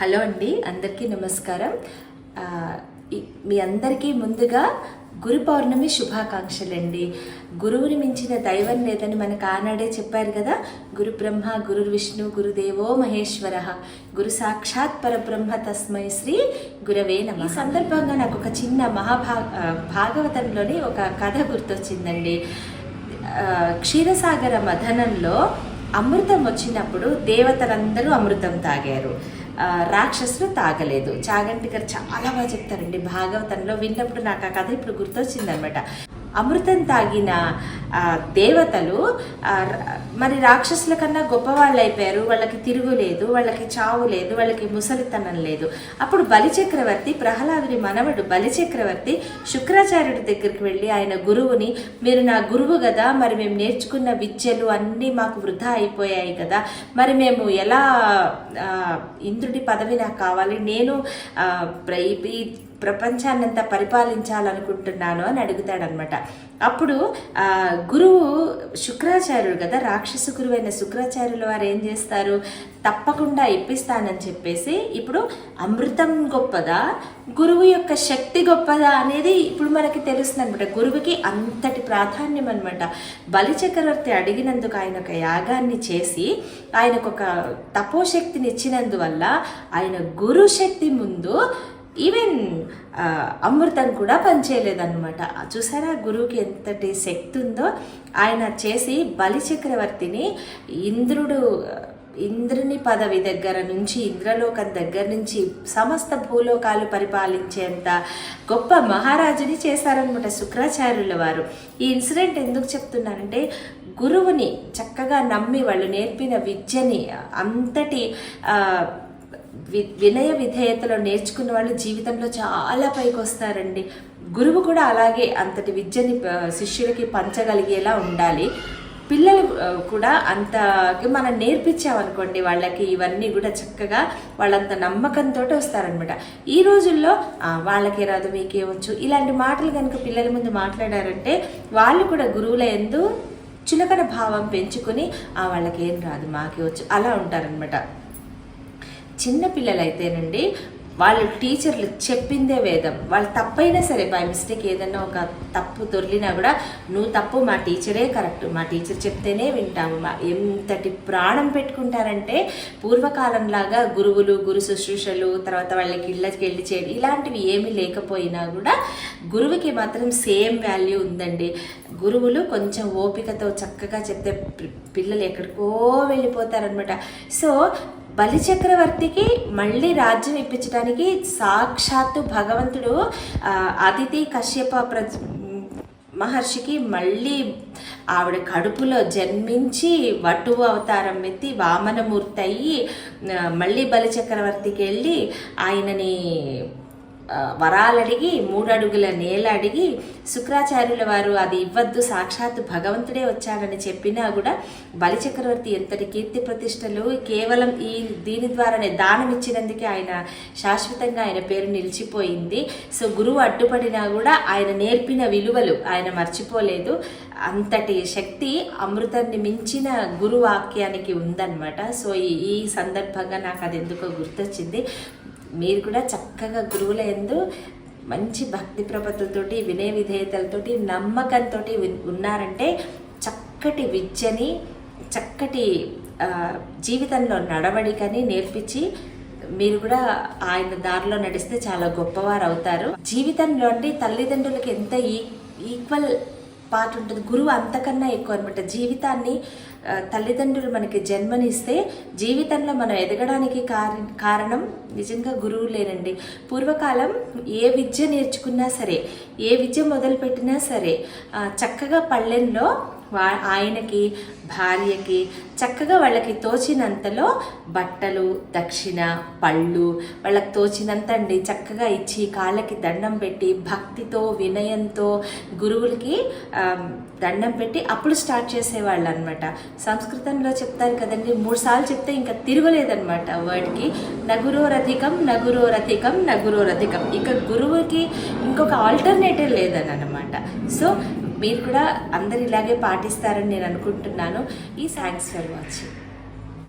Hello అండి అందరికీ నమస్కారం. మీ అందరికీ ముందుగా గురు పౌర్ణమి శుభాకాంక్షలు అండి గురువుని మించిన దైవం లేదని మనకు ఆనాడే చెప్పారు కదా గురు బ్రహ్మ గురు విష్ణు గురుదేవో మహేశ్వర. గురు సాక్షాత్ పరబ్రహ్మ తస్మై శ్రీ గురవే నమ. ఈ సందర్భంగా నాకు ఒక చిన్న మహాభా భాగవతంలోని ఒక కథ గుర్తొచ్చిందండి. క్షీరసాగర మథనంలో అమృతం వచ్చినప్పుడు దేవతలందరూ అమృతం తాగారు. రాక్షసులు తాగలేదు. చాగంటి గారు చాలా బాగా చెప్తారండి. భాగవతంలో విన్నప్పుడు నాకు ఆ కథ ఇప్పుడు గుర్తొచ్చిందనమాట. అమృతం తాగిన దేవతలు మరి రాక్షసుల కన్నా గొప్పవాళ్ళు అయిపోయారు వాళ్ళకి తిరుగులేదు వాళ్ళకి చావు లేదు వాళ్ళకి ముసలితనం లేదు. అప్పుడు బలిచక్రవర్తి ప్రహ్లాదుని మనవడు బలిచక్రవర్తి శుక్రాచార్యుడి దగ్గరికి వెళ్ళి ఆయన గురువుని మీరు నా గురువు కదా మరి మేము నేర్చుకున్న విద్యలు అన్నీ మాకు వృధా అయిపోయాయి కదా మరి మేము ఎలా ఇంద్రుడి పదవి నాకు కావాలి? నేను ఈ ప్రపంచాన్నంతా పరిపాలించాలనుకుంటున్నాను అని అడుగుతాడనమాట అప్పుడు గురువు శుక్రాచార్యుడు కదా రాక్షస గురువైన శుక్రాచార్యుల వారు ఏం చేస్తారు? తప్పకుండా ఇప్పిస్తానని చెప్పేసి ఇప్పుడు అమృతం గొప్పదా? గురువు యొక్క శక్తి గొప్పదా అనేది ఇప్పుడు మనకి తెలుస్తుంది అనమాట గురువుకి అంతటి ప్రాధాన్యం అనమాట బలిచక్రవర్తి అడిగినందుకు ఆయన ఒక యాగాన్ని చేసి ఆయనకు ఒక తపోశక్తిని ఇచ్చినందువల్ల ఆయన గురు శక్తి ముందు ఈవెన్ అమృతం కూడా పనిచేయలేదన్నమాట. చూసారా గురువుకి ఎంతటి శక్తి ఉందో ఆయన చేసి బలిచక్రవర్తిని ఇంద్రుడు ఇంద్రుని పదవి దగ్గర నుంచి ఇంద్రలోకం దగ్గర నుంచి సమస్త భూలోకాలు పరిపాలించేంత గొప్ప మహారాజుని చేశారనమాట శుక్రాచార్యుల వారు. ఈ ఇన్సిడెంట్ ఎందుకు చెప్తున్నానంటే గురువుని చక్కగా నమ్మి వాళ్ళు నేర్పిన విద్యని అంతటి వి వినయ విధేయతలో నేర్చుకున్న వాళ్ళు జీవితంలో చాలా పైకి వస్తారండి గురువు కూడా అలాగే అంతటి విద్యని శిష్యులకి పంచగలిగేలా ఉండాలి. పిల్లలు కూడా అంత మనం నేర్పించామనుకోండి వాళ్ళకి ఇవన్నీ కూడా చక్కగా వాళ్ళంత నమ్మకంతో వస్తారనమాట. ఈ రోజుల్లో వాళ్ళకే రాదు మీకే వచ్చు ఇలాంటి మాటలు కనుక పిల్లల ముందు మాట్లాడారంటే వాళ్ళు కూడా గురువుల ఎందు చులకన భావం పెంచుకొని "ఆ, వాళ్ళకి ఏం రాదు మాకే వచ్చు అలా ఉంటారనమాట. చిన్న పిల్లలైతేనండి వాళ్ళు టీచర్లు చెప్పిందే వేదం. వాళ్ళు తప్పైనా సరే బై మిస్టేక్ ఏదైనా ఒక తప్పు దొర్లినా కూడా నువ్వు తప్పు మా టీచరే కరెక్ట్. మా టీచర్ చెప్తేనే వింటాము. మా ఎంతటి ప్రాణం పెట్టుకుంటారంటే పూర్వకాలంలాగా గురువులు గురు శుశ్రూషలు తర్వాత వాళ్ళకి ఇళ్ళకి వెళ్ళి చేయడం ఇలాంటివి ఏమీ లేకపోయినా కూడా గురువుకి మాత్రం సేమ్ వాల్యూ ఉందండి. గురువులు కొంచెం ఓపికతో చక్కగా చెప్తే పిల్లలు ఎక్కడికో వెళ్ళిపోతారనమాట సో బలిచక్రవర్తికి మళ్ళీ రాజ్యం ఇప్పించడానికి సాక్షాత్తు భగవంతుడు అతిథి కశ్యప ప్ర మహర్షికి మళ్ళీ ఆవిడ కడుపులో జన్మించి వటువు అవతారం ఎత్తి వామనమూర్తి అయ్యి మళ్ళీ బలిచక్రవర్తికి వెళ్ళి ఆయనని వరాలడిగి మూడడుగుల నేల అడిగి శుక్రాచార్యుల వారు అది ఇవ్వద్దు సాక్షాత్తు భగవంతుడే వచ్చాడని చెప్పినా కూడా బలిచక్రవర్తి ఎంతటి కీర్తి ప్రతిష్టలు కేవలం ఈ దీని ద్వారానే దానం ఇచ్చినందుకే ఆయన శాశ్వతంగా ఆయన పేరు నిలిచిపోయింది. సో గురువు అడ్డుపడినా కూడా ఆయన నేర్పిన విలువలు ఆయన మర్చిపోలేదు. అంతటి శక్తి అమృతాన్ని మించిన గురు వాక్యానికి ఉందన్నమాట. సో ఈ ఈ సందర్భంగా నాకు అది ఎందుకో గుర్తొచ్చింది. మీరు కూడా చక్కగా గురువుల ఎందు మంచి భక్తి ప్రపత్తులతోటి వినయ విధేయతలతోటి నమ్మకంతో ఉన్నారంటే చక్కటి విద్యని చక్కటి జీవితంలో నడవడికని నేర్పించి మీరు కూడా ఆయన దారిలో నడిస్తే చాలా గొప్పవారు అవుతారు జీవితంలో అంటే తల్లిదండ్రులకి ఎంత ఈ ఈక్వల్ పార్ట్ ఉంటుంది. గురువు అంతకన్నా ఎక్కువ అనమాట జీవితాన్ని తల్లిదండ్రులు మనకి జన్మనిస్తే జీవితంలో మనం ఎదగడానికి కార- కారణం నిజంగా గురువులేనండి. పూర్వకాలం ఏ విద్య నేర్చుకున్నా సరే ఏ విద్య మొదలుపెట్టినా సరే చక్కగా పళ్ళెంలో వా ఆయనకి భార్యకి చక్కగా వాళ్ళకి తోచినంతలో బట్టలు దక్షిణ పళ్ళు వాళ్ళకి తోచినంత అండి. చక్కగా ఇచ్చి కాళ్ళకి దండం పెట్టి భక్తితో వినయంతో గురువులకి దండం పెట్టి అప్పుడు స్టార్ట్ చేసేవాళ్ళు అనమాట సంస్కృతంలో చెప్తారు కదండి. మూడు సార్లు చెప్తే ఇంకా తిరగలేదనమాట వర్డ్కి. నగురోరధికం నగురోరధికం నగురోరధికం. ఇక గురువుకి ఇంకొక ఆల్టర్నేటివ్ లేదని అనమాట సో మీరు కూడా అందరు ఇలాగే పాటిస్తారని నేను అనుకుంటున్నాను. ఈ థ్యాంక్స్ ఫర్ వాచింగ్.